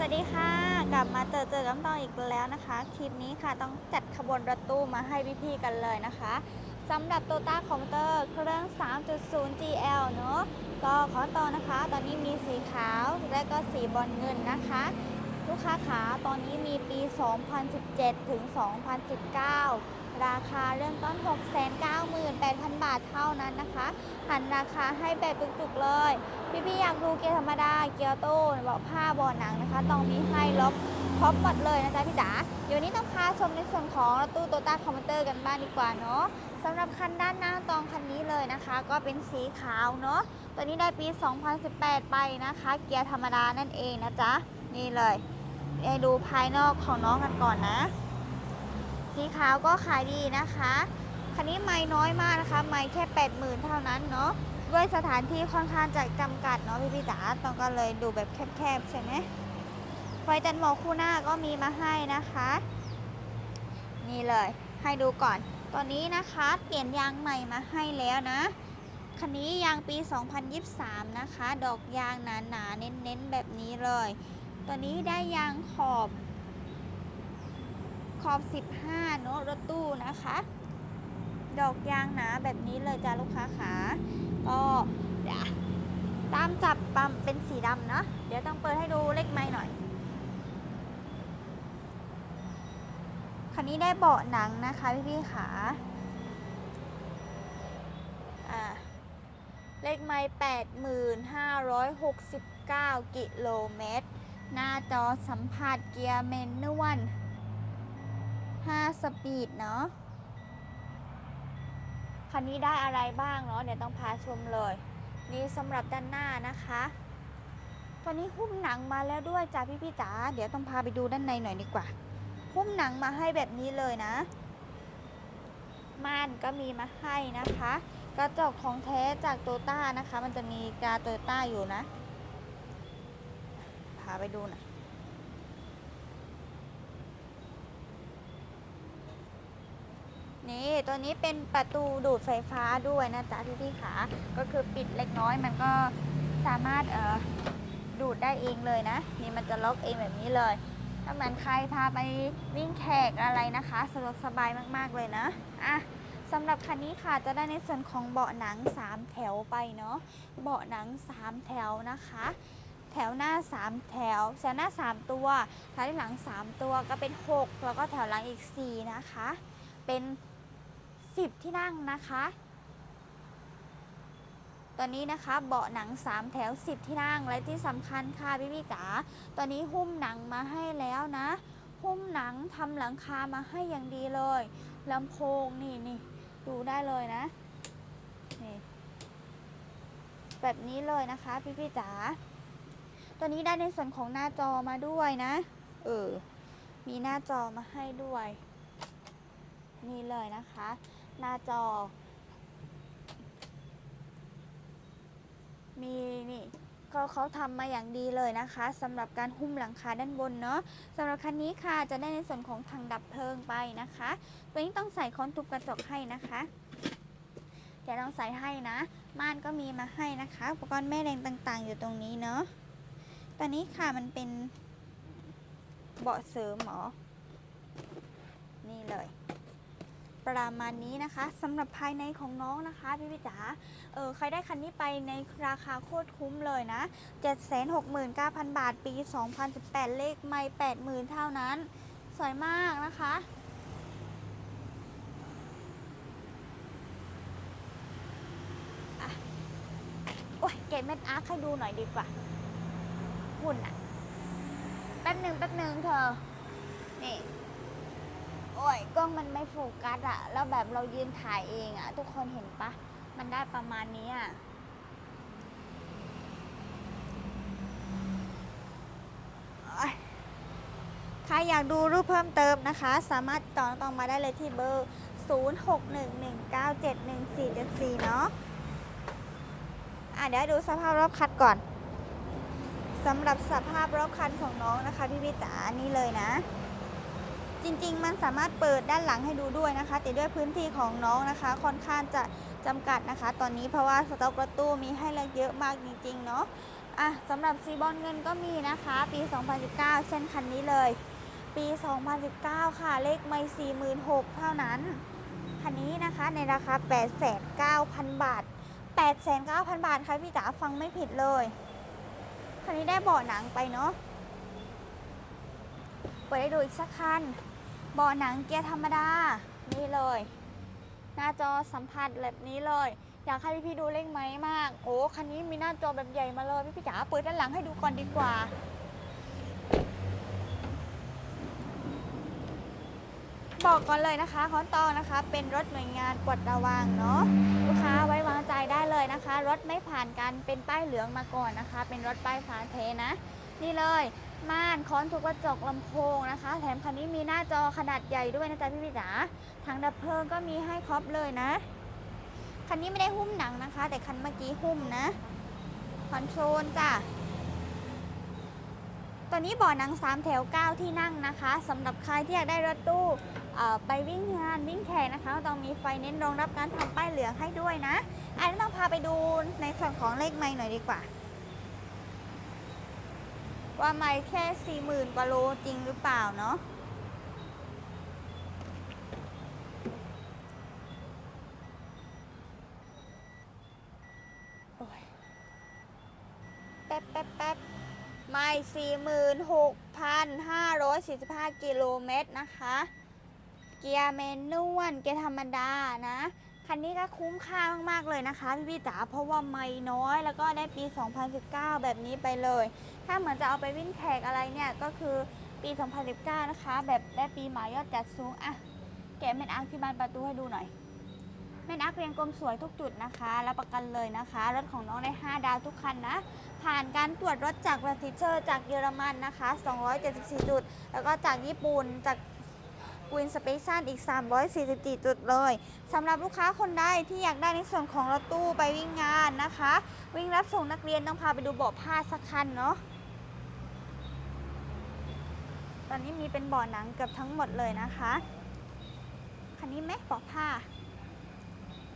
สวัสดีค่ะ กลับมาเจอเจอกันต่ออีกแล้วนะคะ คลิปนี้ค่ะต้องจัดขบวนรถตู้มาให้พี่ๆกันเลยนะคะสำหรับโตต้าคอมพิวเตอร์เครื่อง 3.0 GL เนอะก็ขอต่อนะคะ ตอนนี้มีสีขาวและก็สีบอลเงินนะคะ ลูกค้าขาตอนนี้มีปี 2017 ถึง 2019 ราคาเริ่มต้น 698,000 บาทเท่านั้นนะคะ หันราคาให้แบบจุกๆเลย พี่ๆอยากดูเกียร์ธรรมดา เกียร์โต้เบาะผ้าบาะหนังนะคะ ต้องมีให้ล็อกครบหมดเลยนะจ๊ะพี่จ๋าเดี๋ยวนี้ต้องพาชมในส่วนของรถตู้โตต้าคอมพิวเตอร์กันบ้างดีกว่าเนาะสำหรับคันด้านหน้าตองคันนี้เลยนะคะ ก็เป็นสีขาวเนาะตัวนี้ได้ปี 2018 ไปนะคะ เกียร์ธรรมดานั่นเองนะจ๊ะนี่เลยให้ดูภายนอกของน้องกันก่อนนะ สีขาวก็ขายดีนะคะ คันนี้ไม่น้อยมากนะคะ ไม่แค่ 80,000 เท่านั้นเนาะ ด้วยสถานที่ค่อนข้างจะจำกัดเนาะพี่พี่จ๋าต้องก็เลยดูแบบแคบๆใช่ไหมไฟตันหมอกคู่หน้าก็มีมาให้นะคะ นี่เลยให้ดูก่อน ตอนนี้นะคะเปลี่ยนยางใหม่มาให้แล้วนะ คันนี้ยางปี 2023 นะคะ ดอกยางหนาๆเน้นๆแบบนี้เลยตัวนี้ได้ยางขอบ ขอบ 15 เนอะรถตู้นะคะ ดอกยางหนาแบบนี้เลยจ้าลูกค้าขาก็เดี๋ยวตามจับปั๊มเป็นสีดำเนาะเดี๋ยวต้องเปิดให้ดูเลขไม้หน่อย คันนี้ได้เบาะหนังนะคะพี่พี่ๆขาเลขไม้แปดหมื่นห้าร้อยหกสิบเก้ากิโลเมตร หน้าจอสัมผัสเกียร์เมนนวล 5 สปีดเนาะ คันนี้ได้อะไรบ้างเนาะเดี๋ยวต้องพาชมเลย นี่สำหรับด้านหน้านะคะ ตอนนี้หุ้มหนังมาแล้วด้วยจ้าพี่พี่จ๋า เดี๋ยวต้องพาไปดูด้านในหน่อยดีกว่า หุ้มหนังมาให้แบบนี้เลยนะ ม่านก็มีมาให้นะคะ กระจกของแท้จากโตต้านะคะ มันจะมีกาโตต้าอยู่นะ พาไปดูหน่อย นี่ตัวนี้เป็นประตูดูดไฟฟ้าด้วยนะจ๊ะพี่พี่ขาก็คือปิดเล็กน้อยมันก็สามารถเอ่อดูดได้เองเลยนะ นี่มันจะล็อกเองแบบนี้เลย ถ้าเหมือนใครพาไปวิ่งแขกอะไรนะคะสะดวกสบายมากๆเลยนะอะสำหรับคันนี้ค่ะจะได้ในส่วนของเบาะหนัง 3 แถวไปเนาะเบาะหนัง 3 แถวนะคะ แถวหน้า 3 แถวแถวหน้า 3 ตัวแถวหลัง 3 ตัวก็เป็น 6 แล้วก็แถวหลังอีก 4 นะคะ เป็น 10 ที่นั่งนะคะ ตอนนี้นะคะเบาะหนัง 3 แถว 10 ที่นั่ง และที่สำคัญค่ะพี่พี่จ๋าตอนนี้หุ้มหนังมาให้แล้วนะหุ้มหนังทำหลังคามาให้อย่างดีเลยลำโพงนี่นี่ดูได้เลยนะนี่แบบนี้เลยนะคะพี่พี่จ๋าตัวนี้ได้ในส่วนของหน้าจอมาด้วยนะ เออ มีหน้าจอมาให้ด้วย นี่เลยนะคะ หน้าจอ มีนี่ก็เขาทำมาอย่างดีเลยนะคะสำหรับการหุ้มหลังคาด้านบนเนาะสำหรับคันนี้ค่ะจะได้ในส่วนของทางดับเพลิงไปนะคะ ตัวนี้ต้องใส่คอนทุบกระจกให้นะคะเดี๋ยวต้องใส่ให้นะ ม่านก็มีมาให้นะคะ อุปกรณ์แม่แรงต่างๆ อยู่ตรงนี้เนาะตอนนี้ค่ะมันเป็นเบาะเสริมหมอ นี่เลย ประมาณนี้นะคะสำหรับภายในของน้องนะคะพี่พี่จ๋าเออใครได้คันนี้ไปในราคาโคตรคุ้มเลยนะ 769,000 บาทปี 2018 เลขไม่80,000 เท่านั้น สวยมากนะคะโอ้ยเกตเม็ดอาร์คให้ดูหน่อยดีกว่าหุ่นอะแป๊บหนึ่งแป๊บหนึ่งเธอ นี่ โอ้ยกล้องมันไม่โฟกัสอะแล้วแบบเรายืนถ่ายเองอะทุกคนเห็นปะมันได้ประมาณนี้อะใครอยากดูรูปเพิ่มเติมนะคะ สามารถต่อตองมาได้เลยที่เบอร์ 0611971474 เนาะอะเดี๋ยวดูสภาพรอบคันก่อนสำหรับสภาพรอบคันของน้องนะคะพี่วิจ๋านี่เลยนะ จริงๆ มันสามารถเปิดด้านหลังให้ดูด้วยนะคะ แต่ด้วยพื้นที่ของน้องนะคะ ค่อนข้างจะจำกัดนะคะ ตอนนี้เพราะว่าสต็อกรถตู้มีให้เลือกเยอะมากจริงๆเนาะอะสำหรับซีบอลเงินก็มีนะคะ ปี 2019 เช่นคันนี้เลย ปี 2019 ค่ะ เลขไม่46,000เท่านั้น คันนี้นะคะในราคา 89,000 บาท 89,000 บาทค่ะพี่จ๋าฟังไม่ผิดเลย คันนี้ได้เบาะหนังไปเนาะ เปิดให้ดูอีกสักคันบาะหนังเกียร์ธรรมดา นี่เลย หน้าจอสัมผัสแบบนี้เลย อยากให้พี่ๆดูเลขไหมมาก โอ้ คันนี้มีหน้าจอแบบใหญ่มาเลย พี่พี่จ๋าเปิดด้านหลังให้ดูก่อนดีกว่า บอกก่อนเลยนะคะคอนตองนะคะ เป็นรถหน่วยงานปลดระวางเนาะ ลูกค้าไว้วางใจได้เลยนะคะ รถไม่ผ่านการเป็นป้ายเหลืองมาก่อนนะคะ เป็นรถป้ายฟ้าเทนะ นี่เลยม่านค้อนทุกกระจกลำโพงนะคะ แถมคันนี้มีหน้าจอขนาดใหญ่ด้วยนะจ๊ะพี่พี่จ๋าทางดับเพลิงก็มีให้ครบเลยนะ คันนี้ไม่ได้หุ้มหนังนะคะ แต่คันเมื่อกี้หุ้มนะคอนโทรลจ้ะตัวนี้บ่อหนัง 3 แถว 9 ที่นั่งนะคะสำหรับใครที่อยากได้รถตู้ไปวิ่งงานวิ่งแข่งนะคะต้องมีไฟเน้นรองรับการทำป้ายเหลืองให้ด้วยนะอันนี้ต้องพาไปดูในส่วนของเลขไม้หน่อยดีกว่า ว่าไม้แค่40,000กว่าโลจริงหรือเปล่าเนาะแป๊บแป๊บแป๊บไม่สี่หมื่นหกพันห้าร้อยสี่สิบห้ากิโลเมตรนะคะ เกียร์เมนนวลเกียร์ธรรมดานะ คันนี้ก็คุ้มค่ามากๆเลยนะคะพี่พี่จ๋าเพราะว่าไม่น้อยแล้วก็ได้ปี 2019 แบบนี้ไปเลย ถ้าเหมือนจะเอาไปวิ่งแขกอะไรเนี่ยก็คือปี 2019 นะคะ แบบได้ปีหมายยอดจัดสูงอะแกะเม็นอาร์คที่บานประตูให้ดูหน่อยแม่นักเรียงกลมสวยทุกจุดนะคะรับประกันเลยนะคะรถของน้องได้ 5 ดาวทุกคันนะ ผ่านการตรวจรถจากประติเชอร์ จากเยอรมันนะคะ 274 จุด แล้วก็จากญี่ปุ่นจาก กวินสเปชันอีก 344 จุดเลยสำหรับลูกค้าคนใดที่อยากได้ในส่วนของรถตู้ไปวิ่งงานนะคะ วิ่งรับส่งนักเรียนต้องพาไปดูเบาะผ้าสักคันเนาะตอนนี้มีเป็นเบาะหนังเกือบทั้งหมดเลยนะคะ คันนี้ไหมเบาะผ้า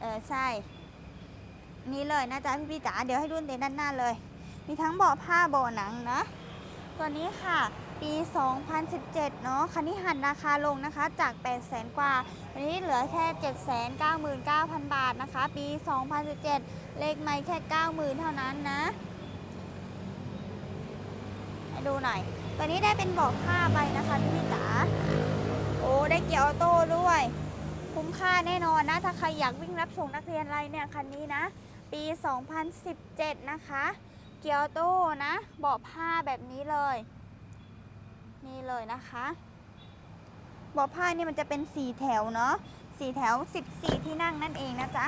เออใช่ นี่เลยนะจ๊ะพี่พี่จ๋าเดี๋ยวให้ดูเต็นด้านหน้าเลย มีทั้งเบาะผ้าเบาะหนังนะ ตัวนี้ค่ะ ปี 2017 เนาะคันนี้หันราคาลงนะคะจาก 800,000กว่า วันนี้เหลือแค่ 799,000 บาทนะคะ ปี 2017 เลขไม่แค่ 90,000 เท่านั้นนะดูหน่อย ตัวนี้ได้เป็นเบาะผ้าไปนะคะพี่จ๋าโอ้ได้เกียร์ออโต้ด้วย คุ้มค่าแน่นอนนะ ถ้าใครอยากวิ่งรับส่งนักเรียนอะไรเนี่ยคันนี้นะ ปี 2017 นะคะ เกียวโต้นะเบาะผ้าแบบนี้เลย นี่เลยนะคะเบาะผ้านี่มันจะเป็นสี่แถวเนาะสี่แถว14ที่นั่งนั่นเองนะจ๊ะ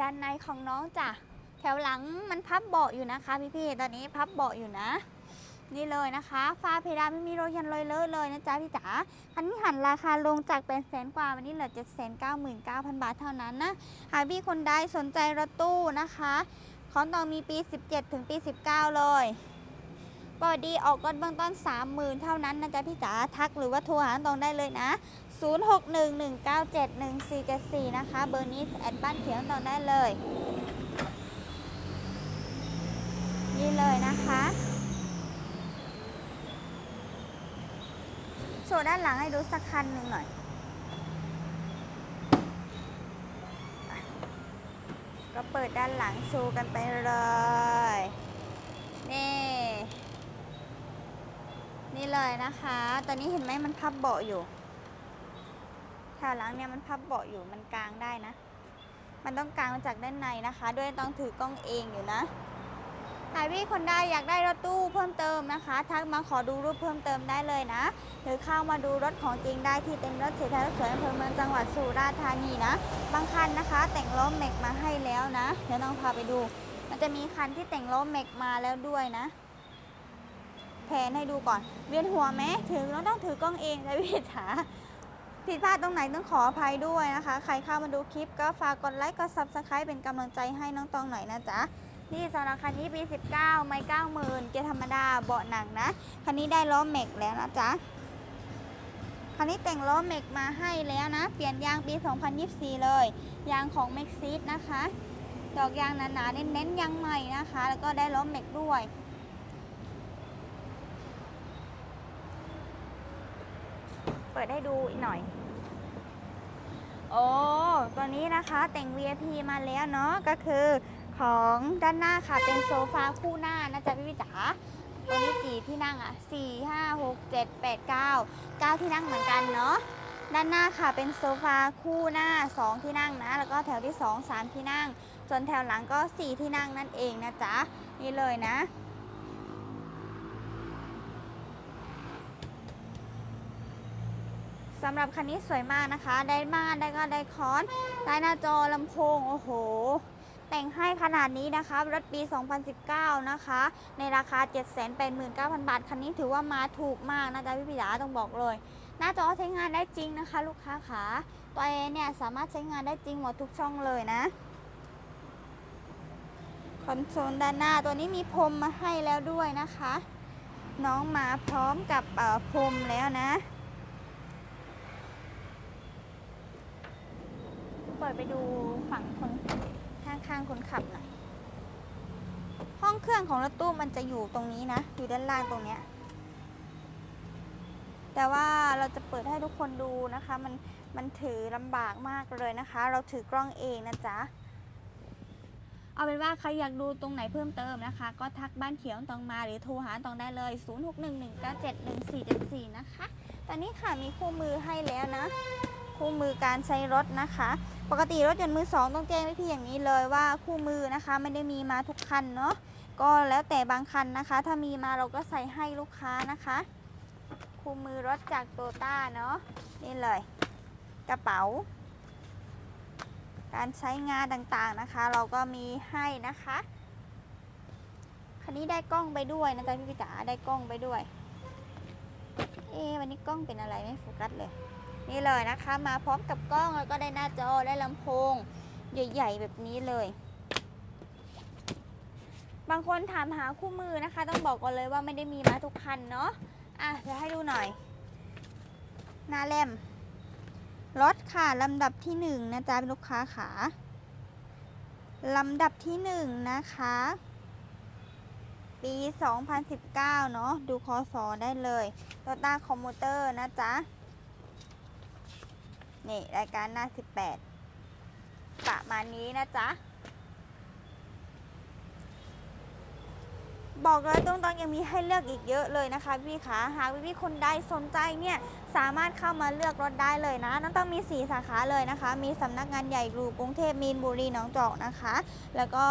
ด้านในของน้องจ้ะแถวหลังมันพับเบาะอยู่นะคะพี่ๆตอนนี้พับเบาะอยู่นะ นี่เลยนะคะฟ้าเพดานไม่มีรอยยันรอยเลอะเลยนะจ๊ะพี่จ๋าคันนี้หันราคาลงจากเป็นแสนกว่าวันนี้เหลือ7 9 9 9 0 0 0บาทเท่านั้นนะหากพี่คนใดสนใจรถตู้นะคะ ของตองมีปี 17 ถึงปี 19 เลยบอดีออกก่อนเบื้องต้น 30,000 เท่านั้นนะจ๊ะพี่จ๋าทักหรือว่าโทรหาตองได้เลยนะ 0611971474 นะคะ เบอร์นี้แอดบ้านเขียวตองได้เลย นี่เลยนะคะโชว์ด้านหลังให้ดูสักคันหนึ่งหน่อย ก็เปิดด้านหลังซูกันไปเลย นี่ นี่เลยนะคะ ตอนนี้เห็นไหมมันพับเบาะอยู่แถวหลังเนี่ยมันพับเบาะอยู่มันกลางได้นะ มันต้องกลางมาจากด้านในนะคะ ด้วยต้องถือกล้องเองอยู่นะ หากพี่คนใดอยากได้รถตู้เพิ่มเติมนะคะ ทักมาขอดูรูปเพิ่มเติมได้เลยนะ หรือเข้ามาดูรถของจริงได้ที่เต็นท์รถเสียท้ายรถสวยอำเภอเมืองจังหวัดสุราษฎร์ธานีนะ บางคันนะคะ แต่งล้อแม็กมาให้แล้วนะ เดี๋ยวต้องพาไปดู มันจะมีคันที่แต่งล้อแม็กมาแล้วด้วยนะแผนให้ดูก่อน เวียนหัวไหมถือเราต้องถือกล้องเองนะพี่จ๋าผิดพลาดตรงไหนต้องขออภัยด้วยนะคะ ใครเข้ามาดูคลิปก็ฝากกดไลค์กด subscribe เป็นกำลังใจให้น้องตองหน่อยนะจ๊ะ นี่สำหรับคันนี้ปี 19 ไม่90,000 เกียร์ธรรมดา เบาะหนังนะ คันนี้ได้ล้อแม็กแล้วนะจ๊ะ คันนี้แต่งล้อเม็กมาให้แล้วนะ เปลี่ยนยางปี 2024 เลย ยางของเม็กซิสนะคะ ดอกยางหนาๆ เน้นๆ ยางใหม่นะคะ แล้วก็ได้ล้อเม็กด้วยเปิดให้ดูอีกหน่อย โอ้ ตัวนี้นะคะแต่ง VIP มาแล้วเนาะ ก็คือ ของด้านหน้าค่ะ เป็นโซฟาคู่หน้านะจ๊ะพี่พี่จ๋าตัวนี้กี่ที่นั่งอะสี่ห้าหกเจ็ดแปดเก้าเก้าที่นั่งเหมือนกันเนาะด้านหน้าค่ะเป็นโซฟาคู่หน้า 2 ที่นั่งนะ แล้วก็แถวที่ 2 3 ที่นั่ง ส่วนแถวหลังก็ 4 ที่นั่งนั่นเองนะจ๊ะ นี่เลยนะ สำหรับคันนี้สวยมากนะคะ ได้ม่านได้ก็ได้คอน ได้หน้าจอลำโพง โอ้โห แต่งให้ขนาดนี้นะคะรถปี 2019 นะคะ ในราคา 789,000 บาท คันนี้ถือว่ามาถูกมากนะจ๊ะพี่พี่ดาต้องบอกเลย หน้าจอใช้งานได้จริงนะคะ ลูกค้าขาตัวเองเนี่ยสามารถใช้งานได้จริงหมดทุกช่องเลยนะคอนโซลด้านหน้าตัวนี้มีพรมมาให้แล้วด้วยนะคะ น้องมาพร้อมกับเอ่อพรมแล้วนะเปิดไปดูฝั่งคน ข้างๆคนขับหน่อย ห้องเครื่องของรถตู้มันจะอยู่ตรงนี้นะ อยู่ด้านล่างตรงเนี้ย แต่ว่าเราจะเปิดให้ทุกคนดูนะคะ มันมันถือลำบากมากเลยนะคะ เราถือกล้องเองนะจ๊ะ เอาเป็นว่าใครอยากดูตรงไหนเพิ่มเติมนะคะ ก็ทักบ้านเขียวตองมาหรือโทรหาตองได้เลย 0611971474 นะคะ ตอนนี้ค่ะมีคู่มือให้แล้วนะ คู่มือการใช้รถนะคะ ปกติรถยนต์มือสองต้องแจ้งพี่ๆอย่างนี้เลยว่าคู่มือนะคะไม่ได้มีมาทุกคันเนาะก็แล้วแต่บางคันนะคะ ถ้ามีมาเราก็ใส่ให้ลูกค้านะคะ คู่มือรถจากโตต้าเนาะนี่เลย กระเป๋า การใช้งานต่างๆนะคะ เราก็มีให้นะคะคันนี้ได้กล้องไปด้วยนะจ๊ะพี่จ๋าได้กล้องไปด้วย เอ๊วันนี้กล้องเป็นอะไรไม่โฟกัสเลย นี่เลยนะคะ มาพร้อมกับกล้องแล้วก็ได้หน้าจอได้ลำโพง ใหญ่ๆแบบนี้เลย บางคนถามหาคู่มือนะคะ ต้องบอกก่อนเลยว่าไม่ได้มีมาทุกคันเนาะอะเดี๋ยวให้ดูหน่อย หน้าเล่มรถค่ะ ลำดับที่หนึ่งนะจ๊ะลูกค้าขา ลำดับที่หนึ่งนะคะ ปี 2019 เนาะดูคอสอได้เลยโตต้าคอมมูเตอร์นะจ๊ะ นี่รายการหน้า 18 ประมาณนี้นะจ๊ะ บอกเลยตรงๆยังมีให้เลือกอีกเยอะเลยนะคะพี่ขาหากพี่คนใดสนใจเนี่ยสามารถเข้ามาเลือกรถได้เลยนะน้องต้องมี 4 สาขาเลยนะคะ มีสำนักงานใหญ่อยู่กรุงเทพมีนบุรีหนองจอกนะคะ แล้วก็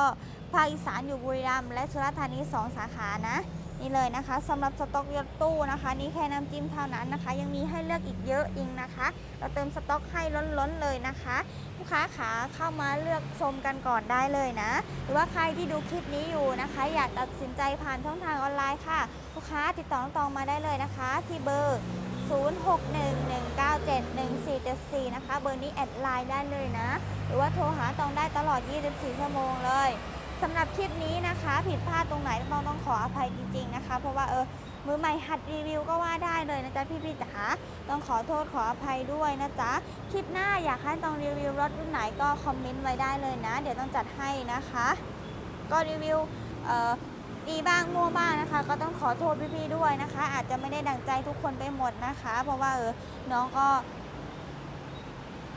ภาคอีสานอยู่บุรีรัมย์และสุราษฎร์ธานี 2 สาขานะ นี่เลยนะคะสำหรับสต็อกยศตู้นะคะ นี่แค่น้ำจิ้มเท่านั้นนะคะ ยังมีให้เลือกอีกเยอะจริงนะคะ เราเติมสต็อกให้ล้นๆเลยนะคะลูกค้าขาเข้ามาเลือกชมกันก่อนได้เลยนะ หรือว่าใครที่ดูคลิปนี้อยู่นะคะ อยากตัดสินใจผ่านช่องทางออนไลน์ค่ะ ลูกค้าติดต่อตองมาได้เลยนะคะ ที่เบอร์ 0611971474 นะคะ เบอร์นี้แอดไลน์ได้เลยนะ หรือว่าโทรหาตองได้ตลอด 24 ชั่วโมงเลย สำหรับคลิปนี้นะคะ ผิดพลาดตรงไหนต้องต้องขออภัยจริง ๆนะคะ เพราะว่าเออมือใหม่หัดรีวิวก็ว่าได้เลยนะจ๊ะพี่ๆจ๋าต้องขอโทษขออภัยด้วยนะจ๊ะคลิปหน้าอยากให้ต้องรีวิวรถรุ่นไหนก็คอมเมนต์ไว้ได้เลยนะ เดี๋ยวต้องจัดให้นะคะ ก็รีวิวเออดีบ้างมั่วบ้างนะคะ ก็ต้องขอโทษพี่ๆด้วยนะคะ อาจจะไม่ได้ดังใจทุกคนไปหมดนะคะ เพราะว่าเออน้องก็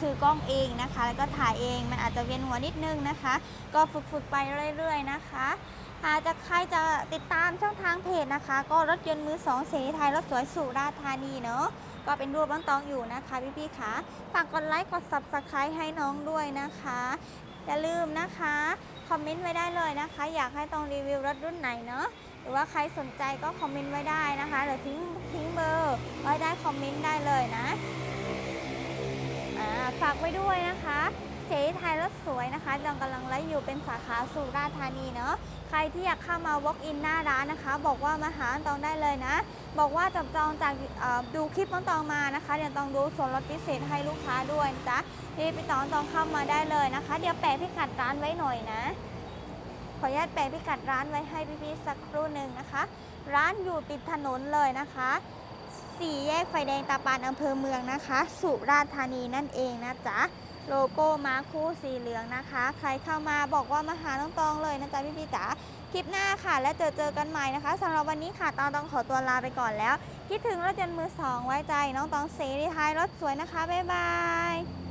ถือกล้องเองนะคะ แล้วก็ถ่ายเองมันอาจจะเวียนหัวนิดนึงนะคะ ก็ฝึกๆไปเรื่อยๆนะคะหากจะใครจะติดตามช่องทางเพจนะคะ ก็รถยนต์มือสองเสรีไทยรถสวยสุราษฎร์ธานีเนาะก็เป็นรูปน้องตองอยู่นะคะพี่ๆค่ะฝากกดไลค์กด subscribe ให้น้องด้วยนะคะอย่าลืมนะคะ คอมเมนต์ไว้ได้เลยนะคะ อยากให้ตองรีวิวรถรุ่นไหนเนาะหรือว่าใครสนใจก็คอมเมนต์ไว้ได้นะคะหรือทิ้งทิ้งเบอร์ไว้ได้คอมเมนต์ได้เลยนะ ฝากไว้ด้วยนะคะ เสไทยรถสวยนะคะเรากำลังไลฟ์อยู่เป็นสาขาสุราษฎร์ธานีเนาะใครที่อยากเข้ามา walk in หน้าร้านนะคะ บอกว่ามาหาตองได้เลยนะ บอกว่าจับจองจากดูคลิปน้องตองมานะคะ เดี๋ยวตองดูส่วนลดพิเศษให้ลูกค้าด้วยจ๊ะรีบไปต่อตองเข้ามาได้เลยนะคะ เดี๋ยวแปะพิกัดร้านไว้หน่อยนะขออนุญาตแปะพิกัดร้านไว้ให้พี่ๆสักครู่หนึ่งนะคะ ร้านอยู่ติดถนนเลยนะคะ สี่แยกไฟแดงตาปานอำเภอเมืองนะคะ สุราษฎร์ธานีนั่นเองนะจ๊ะโลโก้มาคู่สีเหลืองนะคะ ใครเข้ามาบอกว่ามาหาน้องตองเลยนะจ๊ะพี่พี่ๆจ๋าคลิปหน้าค่ะ แล้วเจอเจอกันใหม่นะคะสำหรับวันนี้ค่ะตองต้องขอตัวลาไปก่อนแล้ว คิดถึงรถยนต์มือสองไว้ใจน้องตองเสรีท้ายรถสวยนะคะบ๊ายบาย